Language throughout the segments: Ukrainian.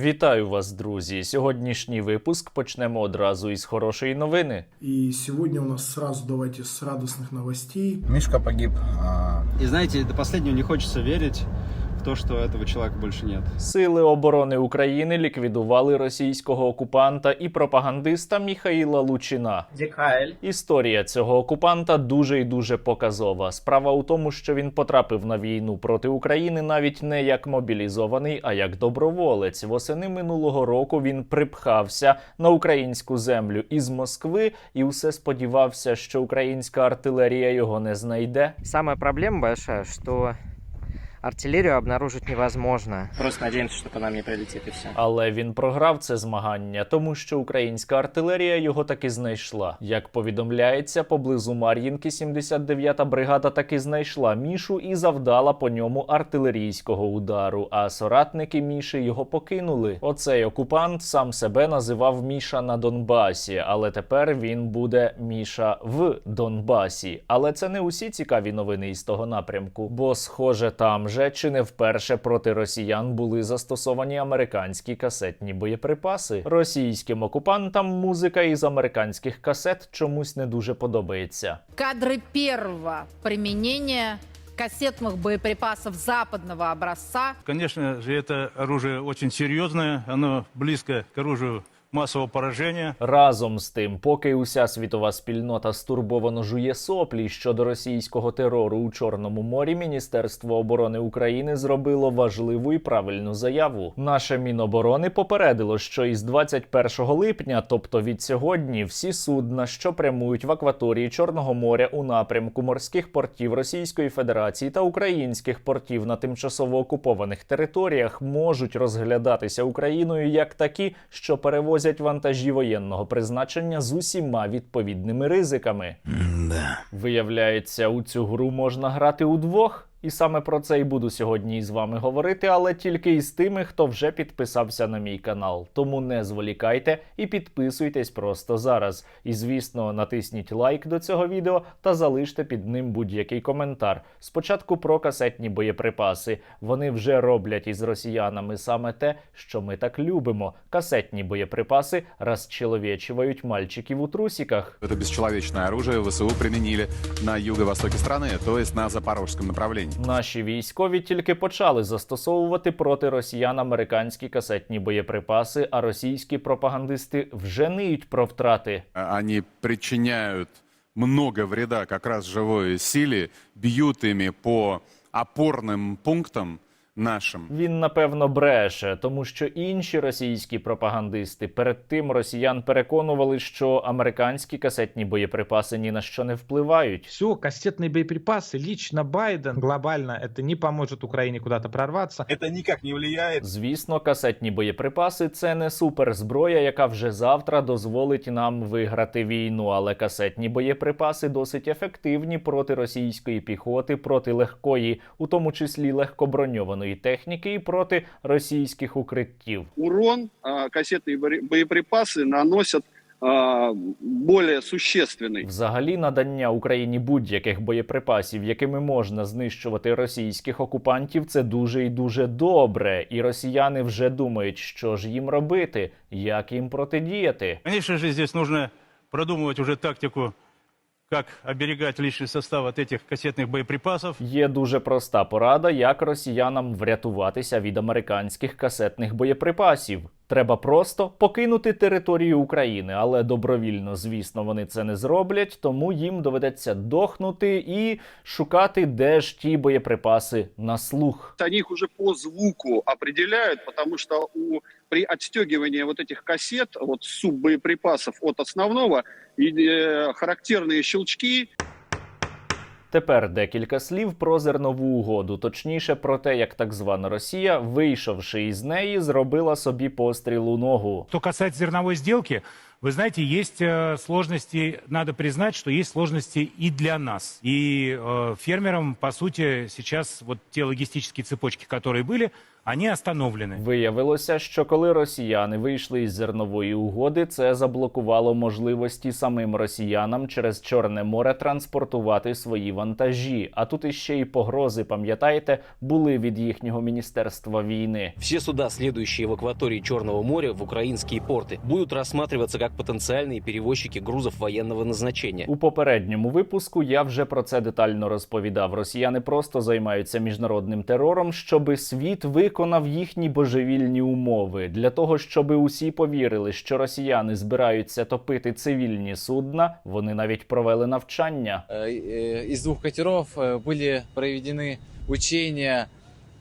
Вітаю вас, друзі! Сьогоднішній випуск почнемо одразу із хорошої новини. І сьогодні у нас сразу давайте з радісних новостей. Мішка погиб. А, знаєте, знаете, до останнього не хочеться верить в то, что этого человека больше нет. Сили оборони України ліквідували російського окупанта і пропагандиста Міхаїла Лучина. Дікайль. Історія цього окупанта дуже і дуже показова. Справа у тому, що він потрапив на війну проти України навіть не як мобілізований, а як доброволець. Восени минулого року він припхався на українську землю із Москви і усе сподівався, що українська артилерія його не знайде. Самая проблема большая, что артиллерию обнаружить невозможно. Просто надеемся, что по нам не прилетит и все. Але він програв це змагання, тому що українська артилерія його таки знайшла. Як повідомляється, поблизу Мар'їнки 79-та бригада таки знайшла Мішу і завдала по ньому артилерійського удару. А соратники Міші його покинули. Оцей окупант сам себе називав Міша на Донбасі, але тепер він буде Міша в Донбасі. Але це не усі цікаві новини із того напрямку, бо схоже, там же чи не вперше проти росіян були застосовані американські касетні боєприпаси. Російським окупантам музика із американських касет чомусь не дуже подобається. Кадры первого применения кассетных боеприпасов западного образца Конечно же, это оружие очень серьезное, оно близко к оружию массового поражения. Разом з тим, поки уся світова спільнота стурбовано жує соплі щодо російського терору у Чорному морі, Міністерство оборони України зробило важливу і правильну заяву. Наше Міноборони попередило, що із 21 липня, тобто від сьогодні, всі судна, що прямують в акваторії Чорного моря у напрямку морських портів Російської Федерації та українських портів на тимчасово окупованих територіях, можуть розглядатися Україною як такі, що перевозять вантажі воєнного призначення з усіма відповідними ризиками. Да. Виявляється, у цю гру можна грати удвох. І саме про це і буду сьогодні із вами говорити, але тільки із тими, хто вже підписався на мій канал. Тому не зволікайте і підписуйтесь просто зараз. І звісно, натисніть лайк до цього відео та залиште під ним будь-який коментар. Спочатку про касетні боєприпаси. Вони вже роблять із росіянами саме те, що ми так любимо. Касетні боєприпаси розчеловечують мальчиків у трусіках. Это бесчеловечное оружие ВСУ применили на юго-востоке страны, то есть на запорожском направлении. Наші військові тільки почали застосовувати проти росіян американські касетні боєприпаси, а російські пропагандисти вже ниють про втрати. Вони причиняють много вреда якраз живої силі, б'ють ими по опорним пунктам нашим. Він напевно бреше, тому що інші російські пропагандисти перед тим росіян переконували, що американські касетні боєприпаси ні на що не впливають. Все, кассетные боеприпасы, лично Байден, глобально это не поможет Украине куда-то прорваться. Это никак не влияет. Звісно, касетні боєприпаси це не суперзброя, яка вже завтра дозволить нам виграти війну. Але касетні боєприпаси досить ефективні проти російської піхоти, проти легкої, у тому числі легкоброньованої техніки, і проти російських укриттів. урон а, кассетные боре- боеприпасы наносят а, более существенный. Взагалі, надання Україні будь-яких боєприпасів, якими можна знищувати російських окупантів, це дуже і дуже добре. І росіяни вже думають, що ж їм робити, як їм протидіяти. Конечно же, здесь нужно продумывать уже тактику, как оберегать личный состав от этих кассетных боеприпасов. Є дуже проста порада, як росіянам врятуватися від американських касетних боєприпасів. Треба просто покинути територію України, але добровільно, звісно, вони це не зроблять, тому їм доведеться дохнути і шукати, де ж ті боєприпаси на слух. Они их уже по звуку определяют, потому что у, при отстегивании вот этих кассет, вот суббоеприпасов от основного, и, э, характерные щелчки Тепер декілька слів про зернову угоду, точніше про те, як так звана Росія, вийшовши із неї, зробила собі постріл у ногу. Що касається зернової сделки, вы знаете, есть э, сложности, надо признать, что есть сложности и для нас. И э, фермерам, по сути, сейчас вот те логистические цепочки, которые были, они остановлены. Виявилося, що коли росіяни вийшли із зернової угоди, це заблокувало можливості самим росіянам через Чорне море транспортувати свої вантажі. А тут іще й погрози, пам'ятаєте, були від їхнього міністерства війни. Все суда, следующие в акватории Черного моря в украинские порты, будут рассматриваться как потенциальные перевозчики грузов военного назначения. У попередньому випуску я вже про це детально розповідав. Росіяни просто займаються міжнародним терором, щоби світ виконав їхні божевільні умови для того, щоби усі повірили, що росіяни збираються топити цивільні судна. Вони навіть провели навчання. Из двух катеров э, были проведены учения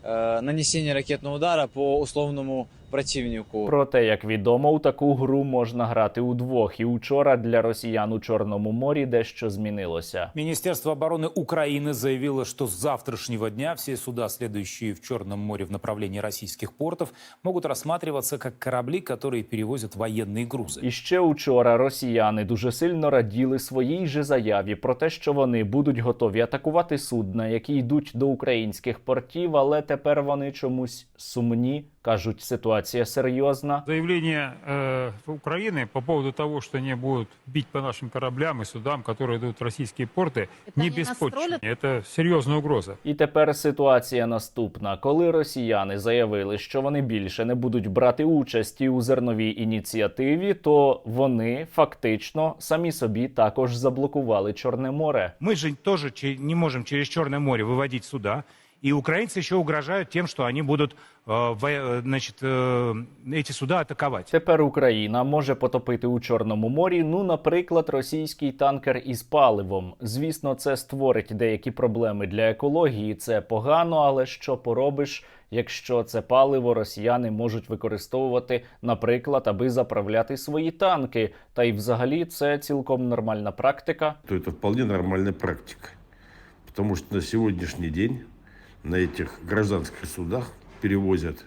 э, нанесения ракетного удара по условному противнику. Проте, як відомо, у таку гру можна грати удвох. І учора для росіян у Чорному морі дещо змінилося. Министерство обороны Украины заявило, что с завтрашнего дня все суда, следующие в Черном море в направлении российских портов, могут рассматриваться как корабли, которые перевозят военные грузы. І ще учора росіяни дуже сильно раділи своїй же заяві про те, що вони будуть готові атакувати судна, які йдуть до українських портів, але тепер вони чомусь сумні. кажуть, ситуація серйозна. Заявление э, Украины по поводу того, что они будут бить по нашим кораблям и судам, которые идут в российские порты, Это не они беспочвенны. настроили- Это серьезная угроза. І тепер ситуація наступна: коли росіяни заявили, що вони більше не будуть брати участі у зерновій ініціативі, то вони фактично самі собі також заблокували Чорне море. Мы же тоже че- не можем через Черное море выводить суда. И украинцы еще угрожают тем, что они будут э, во- э, значит, э, эти суда атаковать. Тепер Україна може потопити у Чорному морі, ну, наприклад, російський танкер із паливом. Звісно, це створить деякі проблеми для екології. Це погано, але що поробиш, якщо це паливо росіяни можуть використовувати, наприклад, аби заправляти свої танки. Та й взагалі це цілком нормальна практика. то это вполне нормальная практика. Потому что на сегодняшний день на этих гражданских судах перевозят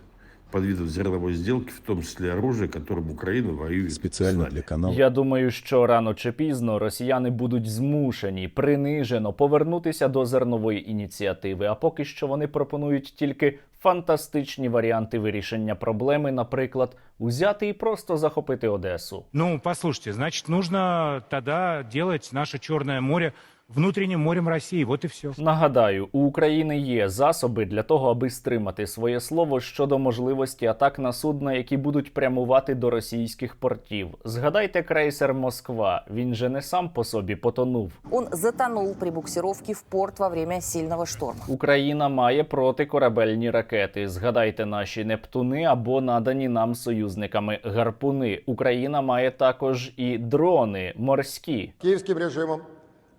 под видом зерновой сделки, в том числе оружие, которым Украина воюет Специально с нами. для канала. Я думаю, що рано чи пізно росіяни будуть змушені принижено повернутися до зернової ініціативи. А поки що вони пропонують тільки фантастичні варіанти вирішення проблеми, наприклад, узяти і просто захопити Одесу. Ну, послушайте, значит, нужно тогда делать наше Черное море внутренним морем России. Вот и все. Нагадаю, у України є засоби для того, аби стримати своє слово щодо можливості атак на судна, які будуть прямувати до російських портів. Згадайте крейсер Москва. Він же не сам по собі потонув. Он затонул при буксировке в порт во время сильного шторма. Україна має протикорабельні ракети. Згадайте наші Нептуни або надані нам союзниками гарпуни. Україна має також і дрони морські. Киевским режимом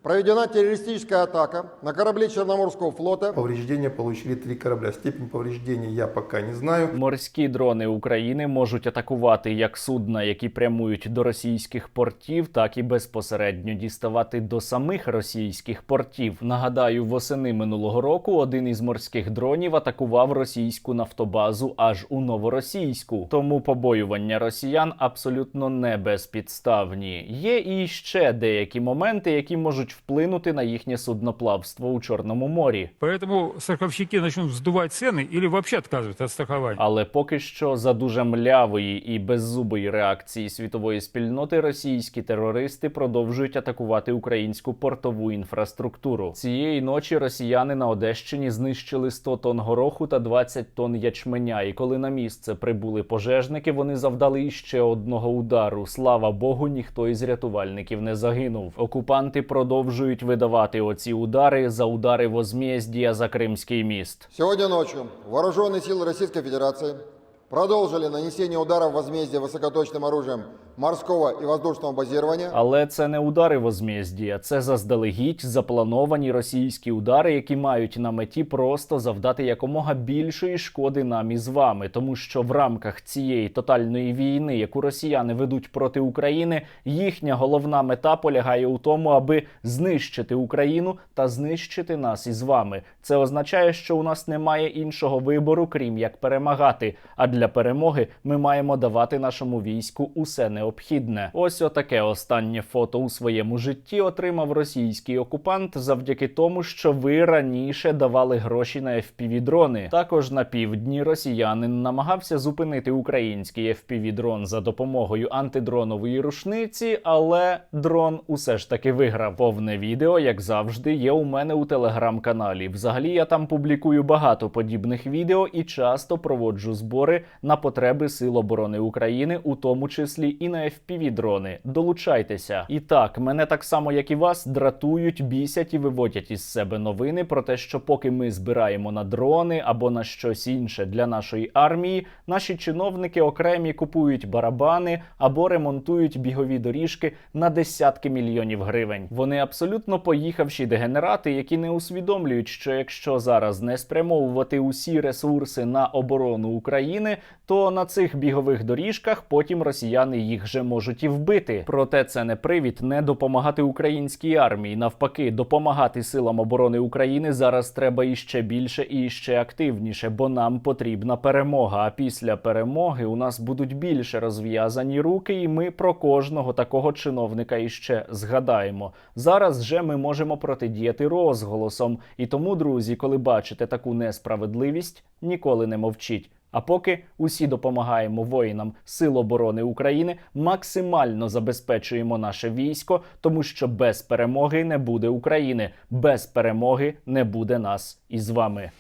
проведена террористическая атака на корабли Черноморского флота. Повреждения получили три корабля. Степень повреждений я пока не знаю. Морські дрони України можуть атакувати як судна, які прямують до російських портів, так і безпосередньо діставати до самих російських портів. Нагадаю, восени минулого року один із морських дронів атакував російську нафтобазу аж у новоросійську. Тому побоювання росіян абсолютно не безпідставні. Є і ще деякі моменти, які можуть вплинути на їхнє судноплавство у Чорному морі. Поэтому страховщики начнут вздувать цены или вообще отказываться от страхования. Але поки що за дуже млявої і беззубої реакції світової спільноти російські терористи продовжують атакувати українську портову інфраструктуру. Цієї ночі росіяни на Одещині знищили 100 тонн гороху та 20 тонн ячменя. І коли на місце прибули пожежники, вони завдали іще одного удару. Слава Богу, ніхто із рятувальників не загинув. Окупанти продовжують видавати оці удари за удари возмездія за Кримський міст. Сегодня ночью вооруженные силы Российской Федерации продолжили нанесение ударов возмездия высокоточным оружием морского и воздушного базирования. Але це не удари возмездія, це заздалегідь заплановані російські удари, які мають на меті просто завдати якомога більшої шкоди нам із вами, тому що в рамках цієї тотальної війни, яку росіяни ведуть проти України, їхня головна мета полягає у тому, аби знищити Україну та знищити нас із вами. Це означає, що у нас немає іншого вибору, крім як перемагати. А для перемоги ми маємо давати нашому війську усе необхідне. Необхідне. Ось отаке останнє фото у своєму житті отримав російський окупант завдяки тому, що ви раніше давали гроші на fpv дрони. Також на півдні росіянин намагався зупинити український fpv дрон за допомогою антидронової рушниці, але дрон усе ж таки виграв. Повне відео, як завжди, є у мене у телеграм-каналі. Взагалі я там публікую багато подібних відео і часто проводжу збори на потреби Сил оборони України, у тому числі і на fpv дрони. Долучайтеся. І так, мене так само, як і вас, дратують, бісять і виводять із себе новини про те, що поки ми збираємо на дрони або на щось інше для нашої армії, наші чиновники окремі купують барабани або ремонтують бігові доріжки на десятки мільйонів гривень. Вони абсолютно поїхавші дегенерати, які не усвідомлюють, що якщо зараз не спрямовувати усі ресурси на оборону України, то на цих бігових доріжках потім росіяни їх же можуть і вбити. Проте це не привід не допомагати українській армії. Навпаки, допомагати силам оборони України зараз треба іще більше і іще активніше, бо нам потрібна перемога. А після перемоги у нас будуть більше розв'язані руки, і ми про кожного такого чиновника іще згадаємо. Зараз же ми можемо протидіяти розголосом. І тому, друзі, коли бачите таку несправедливість, ніколи не мовчіть. А поки усі допомагаємо воїнам Сил оборони України, максимально забезпечуємо наше військо, тому що без перемоги не буде України, без перемоги не буде нас із вами.